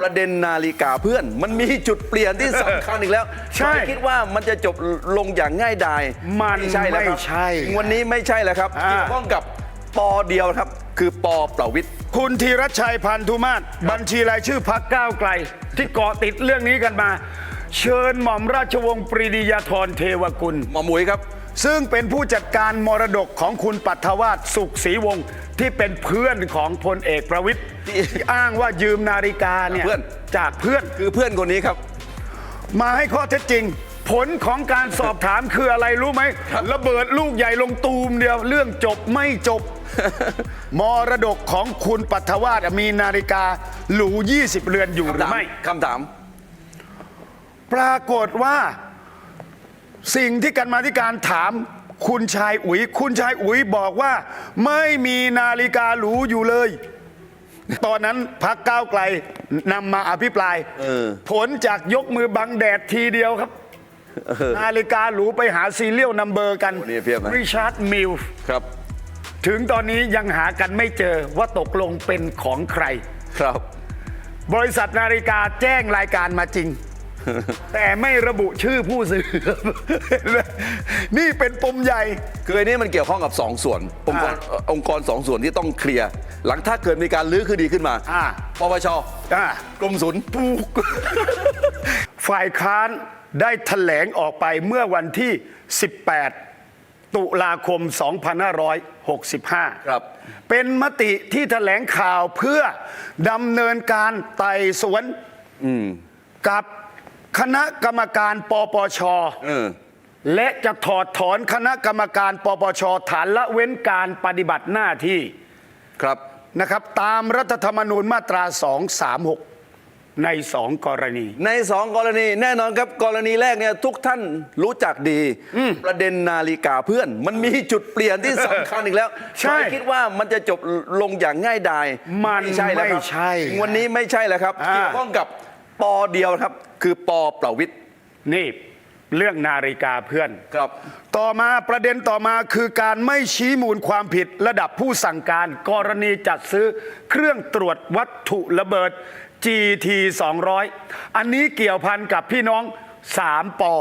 ประเด็นนาฬิกาเพื่อน มันมีจุดเปลี่ยนที่สำคัญอีกแล้วใช่ไม่คิดว่ามันจะจบลงอย่างง่ายดายมันใช่แล้วครับไม่ใช่วันนี้ไม่ใช่แล้วครับอ่า เกี่ยวข้องกับปอเดียวครับ คือปอประวิทย์ คุณธีรชัยพันธุมาศบัญชีรายชื่อพักก้าวไกล ที่เกาะติดเรื่องนี้กันมา เชิญหม่อมราชวงศ์ปรีดียาธรเทวกุล หมอหมุยครับ ซึ่งเป็นผู้จัดการมรดกของคุณปัทวาสสุขศรีวงศ์ที่เป็นเพื่อนของพลเอกประวิทย์ ที่ที่อ้างว่ายืมนาฬิกาเนี่ยเพื่อน จากเพื่อนคือเพื่อนคนนี้ครับ มาให้ข้อเท็จจริง ผลของการสอบถามคืออะไรรู้ไหมครับระเบิดลูกใหญ่ลงตูมเดียวเรื่องจบไม่จบ มรดกของคุณปัทวาสมีนาฬิกาหรู 20 เรือนอยู่หรือไม่คำถาม ปรากฏว่า สิ่งที่กันมาธิการถามคุณชายอุ๋ย คุณชายอุ๋ยบอกว่า ไม่มีนาฬิกาหรูอยู่เลย ตอนนั้นพักก้าวไกลนำมาอภิปรายเออผลจากยกมือบังแดดทีเดียวครับนาฬิกาหรูไปหาซีเรียลนัมเบอร์กันโอ้นี่เพียบนะริชาร์ดมิลส์ครับ ถึงตอนนี้ยังหากันไม่เจอว่าตกลงเป็นของใคร ครับ บริษัทนาฬิกาแจ้งรายการมาจริง แต่ไม่ระบุชื่อผู้ซื้อ นี่เป็นปมใหญ่ คืออันนี้มันเกี่ยวข้องกับ 2 ส่วน องค์กรอ่าองค์กรสองส่วนที่ต้องเคลียร์ หลังถ้าเกิดมีการลื้อคดีขึ้นมาอ่า ปปชอะกรมศุลถูกฝ่ายค้านได้แถลงออกไปเมื่อวันที่ 18 ตุลาคม 2565 ครับ เป็นมติที่แถลงข่าวเพื่อดำเนินการไต่สวนกับ คณะกรรมการปปช เออ และจะถอดถอนคณะกรรมการปปช ฐานละเว้นการปฏิบัติหน้าที่ครับ นะครับ ตามรัฐธรรมนูญมาตรา 236 ในสองกรณี ในสองกรณีแน่นอนครับกรณีแรกเนี่ยทุกท่านรู้จักดี ประเด็นนาฬิกาเพื่อน มันมีจุดเปลี่ยนที่สำคัญอีกแล้วใช่ไม่คิดว่ามันจะจบลงอย่างง่ายดายมันใช่แล้วครับไม่ใช่ วันนี้ไม่ใช่แล้วครับอ่าเกี่ยวข้องกับปอเดียวครับคือปอประวิทย์นี่เรื่องนาฬิกาเพื่อน ครับ ต่อมาประเด็นต่อมาคือการไม่ชี้มูลความผิดระดับผู้สั่งการ กรณีจัดซื้อเครื่องตรวจวัตถุระเบิด GT 200 อันนี้เกี่ยวพันกับพี่น้อง 3ปอ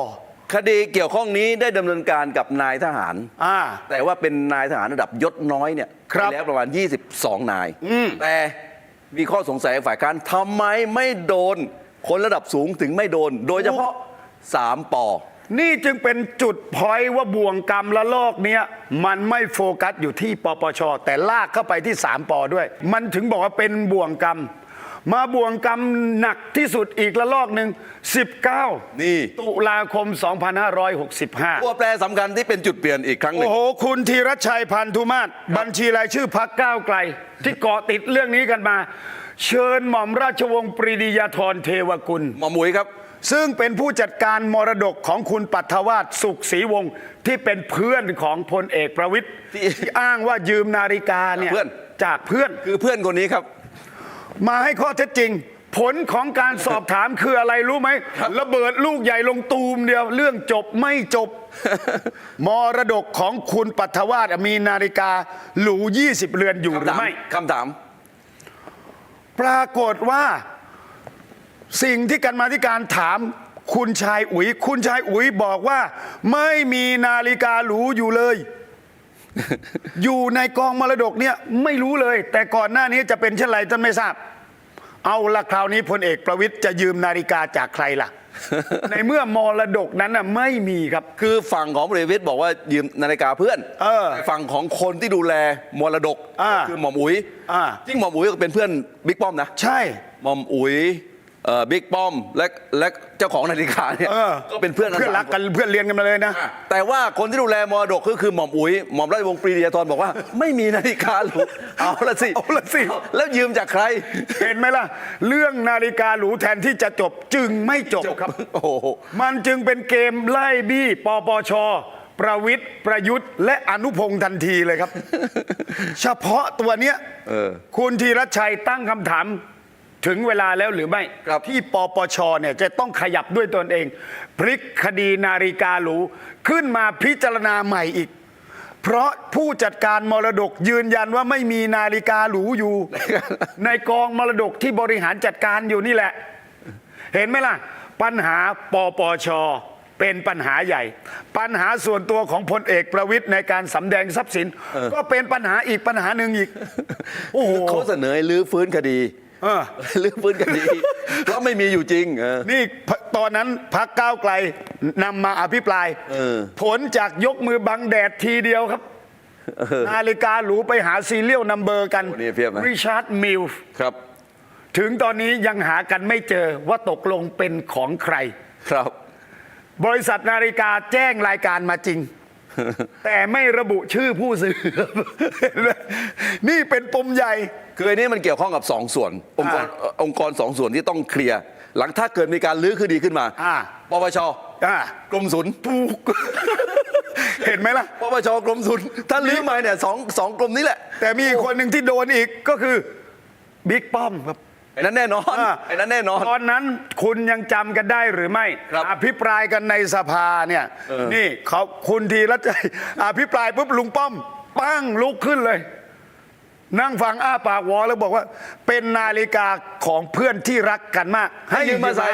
คดีเกี่ยวข้องนี้ได้ดำเนินการกับนายทหาร อ่า แต่ว่าเป็นนายทหารระดับยศน้อยเนี่ยครับไปแล้วประมาณ 22 นาย แต่มีข้อสงสัยฝ่ายการทำไมไม่โดน คนระดับสูงถึงไม่โดน โดยเฉพาะ3ปอ นี่จึงเป็นจุดพอยต์ว่าบ่วงกรรมละลอกเนี้ยมันไม่โฟกัสอยู่ที่ปปช แต่ลากเข้าไปที่3ปอด้วย มันถึงบอกว่าเป็นบ่วงกรรม มาบ่วงกรรมหนักที่สุดอีกละลอกหนึ่ง19 นี่ ตุลาคม 2565 ตัวแปรสำคัญที่เป็นจุดเปลี่ยนอีกครั้งหนึ่โอ้งโห คุณธีรชัยพันธุมาศบัญชีรายชื่อพักก้าวไกล ที่เกาะติดเรื่องนี้กันมา เชิญหม่อมราชวงศ์ปรีดียาธรเทวกุล หมอหมุยครับ ซึ่งเป็นผู้จัดการมรดกของคุณปัทวาสสุขศรีวงศ์ที่เป็นเพื่อนของพลเอกประวิทย์ที่ที่อ้างว่ายืมนาฬิกาเนี่ยเพื่อน จากเพื่อน คือเพื่อนคนนี้ครับ มาให้ข้อเท็จจริง ผลของการสอบถามคืออะไรรู้ไหมครับระเบิดลูกใหญ่ลงตูมเดียว เรื่องจบไม่จบ มรดกของคุณปัทวาสมีนาฬิกาหรู 20 เรือนอยู่หรือไม่คำถาม ปรากฏว่า สิ่งที่กันมาธิการถามคุณชายอุ๋ย คุณชายอุ๋ยบอกว่า ไม่มีนาฬิกาหรูอยู่เลย อยู่ในกองมรดกเนี่ยไม่รู้เลย แต่ก่อนหน้านี้จะเป็นเช่นไรท่านไม่ทราบ เอาละคราวนี้พลเอกประวิทย์จะยืมนาฬิกาจากใครล่ะ ในเมื่อมรดกนั้นน่ะไม่มีครับ คือฝั่งของพลเอกประวิตยบอกว่ายืมนาฬิกาเพื่อนเออแต่ฝั่งของคนที่ดูแลมรดกอ่า คือหม่อมอุ๋ยอ่า จริงหม่อมอุ๋ยก็เป็นเพื่อนบิ๊กป้อมนะใช่ หม่อมอุ๋ยเอ่อ บิ๊กป้อมและและเจ้าของนาฬิกาเนี่ยเออ ก็เป็นเพื่อนเพื่อนรักกันเพื่อนเรียนกันมาเลยนะอะแต่ว่าคนที่ดูแลมรดกก็คือหม่อมอุ๋ยหม่อมราชวงศ์ปรีดียาธรบอกว่า ไม่มีนาฬิกาหรูเอาละสิเอาละสิ แล้วยืมจากใคร เห็นไหมล่ะ เรื่องนาฬิกาหรูแทนที่จะจบจึงไม่จบครับ โอ้โห มันจึงเป็นเกมไล่บี้ปปช ประวิทย์ประยุทธ์ และอนุพงศ์ทันทีเลยครับ เฉพาะตัวเนี้ยเออ คุณธีรชัยตั้งคำถาม ถึงเวลาแล้วหรือไม่ ครับ ที่ปปชเนี่ยจะต้องขยับด้วยตนเอง พลิกคดีนาฬิกาหรูขึ้นมาพิจารณาใหม่อีกพเพราะผู้จัดการมรดกยืนยันว่าไม่มีนาฬิกาหรูอยู่ ในกองมรดกที่บริหารจัดการอยู่นี่แหละ เห็นไหมล่ะ ปัญหาปปช เป็นปัญหาใหญ่ ปัญหาส่วนตัวของพลเอกประวิทย์ในการสำแดงทรัพย์สิน ก็เป็นปัญหาอีกปัญหาหนึ่งอีก โอ้โห เขาเสนอให้ลื้อฟื้นคดี เออลื้อฟื้นคดี เพราะไม่มีอยู่จริงเออ นี่พตอนนั้นพักก้าวไกลนำมาอภิปราย เออ ผลจากยกมือบังแดดทีเดียวครับนาฬิกาหรูไปหาซีเรียลนัมเบอร์กันโอ้นี่เพียบนะ ริชาร์ดมิลฟ์ครับ ถึงตอนนี้ยังหากันไม่เจอว่าตกลงเป็นของใคร ครับ บริษัทนาฬิกาแจ้งรายการมาจริง แต่ไม่ระบุชื่อผู้ซื้อ นี่เป็นปมใหญ่ คืออันนี้มันเกี่ยวข้องกับสองส่วน องค์กรอ่าองค์กรสองส่วนที่ต้องเคลียร์ หลังถ้าเกิดมีการลื้อคดีขึ้นมาอ่าปปชอ่ากรมศุลถูกเห็นไหมล่ะปปชกรมศุลถ้าลื้อมาเนี่ยสองสองกรมนี้แหละ แต่มีอีกคนหนึ่งที่โดนอีกก็คือบิ๊กป้อมครับ ไอ้นั้นแน่นอนอ่าไอ้นั้นแน่นอน ตอนนั้นคุณยังจำกันได้หรือไม่ ครับอภิปรายกันในสภาเนี่ย เออ นี่เขาคุณทีรัตน์อภิปรายปุ๊บลุงป้อม ปั้งลุกขึ้นเลย นั่งฟังอ้าปากวอแล้วบอกว่า เป็นนาฬิกาของเพื่อนที่รักกันมาก ให้ยืมมาใส่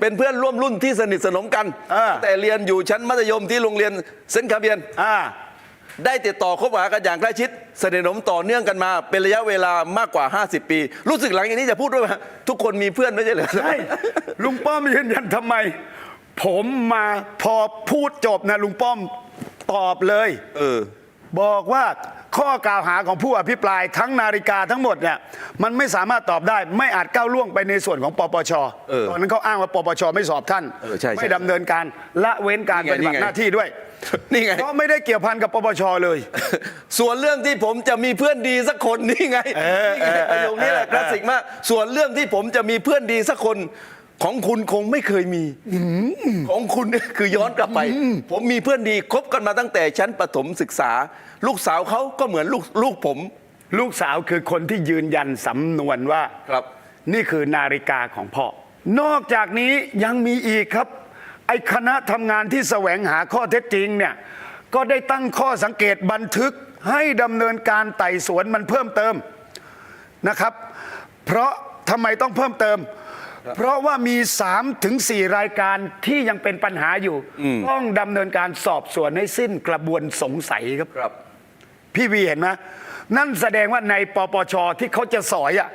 เป็นเพื่อนร่วมรุ่นที่สนิทสนมกันเออแต่เรียนอยู่ชั้นมัธยมที่โรงเรียนเซนต์คาเบียน อ่า ได้ติดต่อคบหากันอย่างใกล้ชิดสนิทสนมต่อเนื่องกันมา เป็นระยะเวลามากกว่า 50 ปี รู้สึกหลังจากนี้จะพูดด้วยว่าทุกคนมีเพื่อนไม่ใช่เหรอใช่ลุงป้อมยืนยันทำไม ผมมาพอพูดจบนะลุงป้อมตอบเลย เออ บอกว่า ข้อกล่าวหาของผู้อภิปรายทั้งนาฬิกาทั้งหมดเนี่ยมันไม่สามารถตอบได้ไม่อาจก้าวล่วงไปในส่วนของปปชเออตอนนั้นเขาอ้างว่าปปชไม่สอบท่านเออใช่ใช่ไม่ดำเนินการละเว้นการนี่ไงปฏิบัตินี่ไง หน้าที่ด้วยนี่ไง เพราะไม่ได้เกี่ยวพันกับปปชเลย ส่วนเรื่องที่ผมจะมีเพื่อนดีสักคนนี่ไงเออนี่ไงเออประโยคนี้แหละเออคลาสสิกมาก ส่วนเรื่องที่ผมจะมีเพื่อนดีสักคนของคุณคงไม่เคยมีของคุณเนี่ยคือย้อนกลับไป ผมมีเพื่อนดีคบกันมาตั้งแต่ชั้นประถมศึกษา ลูกสาวเขาก็เหมือนลูกลูกผม ลูกสาวคือคนที่ยืนยันสำนวนว่าครับ นี่คือนาฬิกาของพ่อ นอกจากนี้ยังมีอีกครับ ไอ้คณะทำงานที่แสวงหาข้อเท็จจริงเนี่ยก็ได้ตั้งข้อสังเกตบันทึกให้ดำเนินการไต่สวนมันเพิ่มเติมนะครับ เพราะทำไมต้องเพิ่มเติม เพราะว่ามี3ถึง4รายการที่ยังเป็นปัญหาอยู่ ต้องดำเนินการสอบสวนให้สิ้นกระบวนสงสัยครับครับ พี่วีเห็นไหมนั่นแสดงว่าในปปชที่เขาจะสอยอะ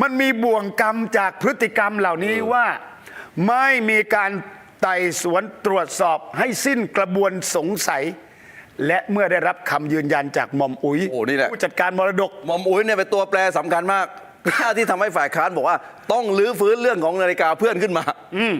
มันมีบ่วงกรรมจากพฤติกรรมเหล่านี้ว่า ไม่มีการไต่สวนตรวจสอบให้สิ้นกระบวนสงสัย และเมื่อได้รับคำยืนยันจากหม่อมอุ๋ยโอ้นี่แหละ ผู้จัดการมรดก หมอมอุ๋ยเนี่ยเป็นตัวแปรสำคัญมาก ที่ทำให้ฝ่ายค้านบอกว่า ต้องลื้อฟื้นเรื่องของนาฬิกาเพื่อนขึ้นมา อืม